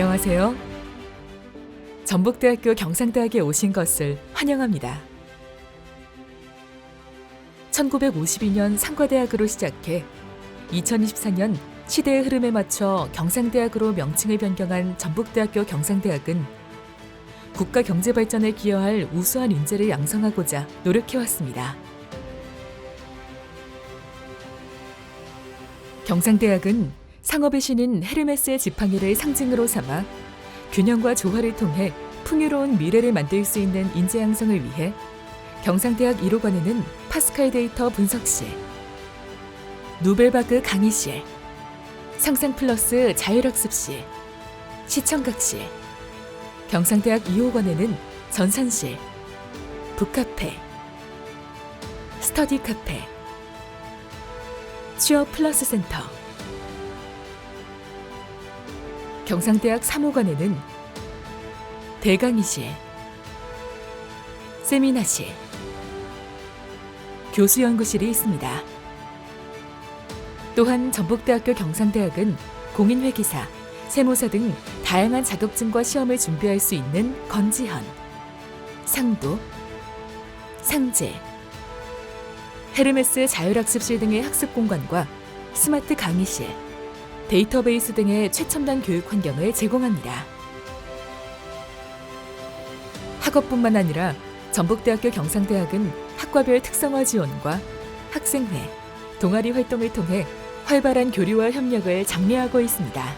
안녕하세요. 전북대학교 경상대학에 오신 것을 환영합니다. 1952년 상과대학으로 시작해 2024년 시대의 흐름에 맞춰 경상대학으로 명칭을 변경한 전북대학교 경상대학은 국가 경제 발전에 기여할 우수한 인재를 양성하고자 노력해왔습니다. 경상대학은 상업의 신인 헤르메스의 지팡이를 상징으로 삼아 균형과 조화를 통해 풍요로운 미래를 만들 수 있는 인재 양성을 위해 경상대학 1호관에는 파스칼 데이터 분석실, 노벨바그 강의실, 상상 플러스 자율학습실, 시청각실, 경상대학 2호관에는 전산실, 북카페, 스터디 카페, 취업 플러스 센터, 경상대학 3호관에는 대강의실, 세미나실, 교수연구실이 있습니다. 또한 전북대학교 경상대학은 공인회계사, 세무사 등 다양한 자격증과 시험을 준비할 수 있는 건지현, 상도, 상제, 헤르메스 자율학습실 등의 학습 공간과 스마트 강의실, 데이터베이스 등의 최첨단 교육 환경을 제공합니다. 학업뿐만 아니라 전북대학교 경상대학은 학과별 특성화 지원과 학생회, 동아리 활동을 통해 활발한 교류와 협력을 장려하고 있습니다.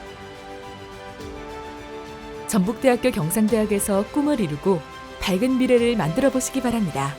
전북대학교 경상대학에서 꿈을 이루고 밝은 미래를 만들어 보시기 바랍니다.